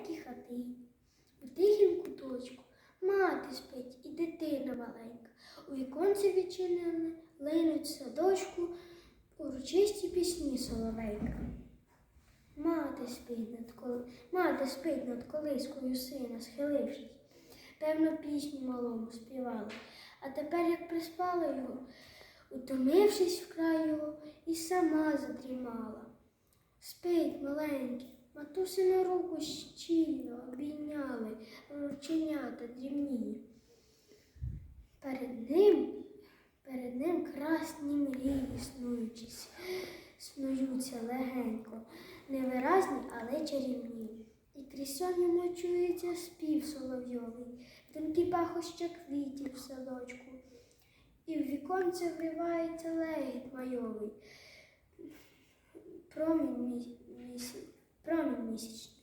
маленькій хатині. У тихім куточку мати спить і дитина маленька. У віконці відчинене линуть садочку урочисті пісні соловейка. Мати спить над коли... Мати спить над колискою сина, схилившись. Певно, пісню малому співала. А тепер, як приспала його, утомившись вкрай його, і сама задрімала. Спить маленький, матусину руку щільно обійняли рученята дрібні. Перед ним, перед ним красні мрії снуючись, снуються легенько, невиразні, але чарівні. І крізь сон чується спів соловйовий, тонкі пахоща квітів в садочку, і в віконце вривається легіт майовий. Промінь musić.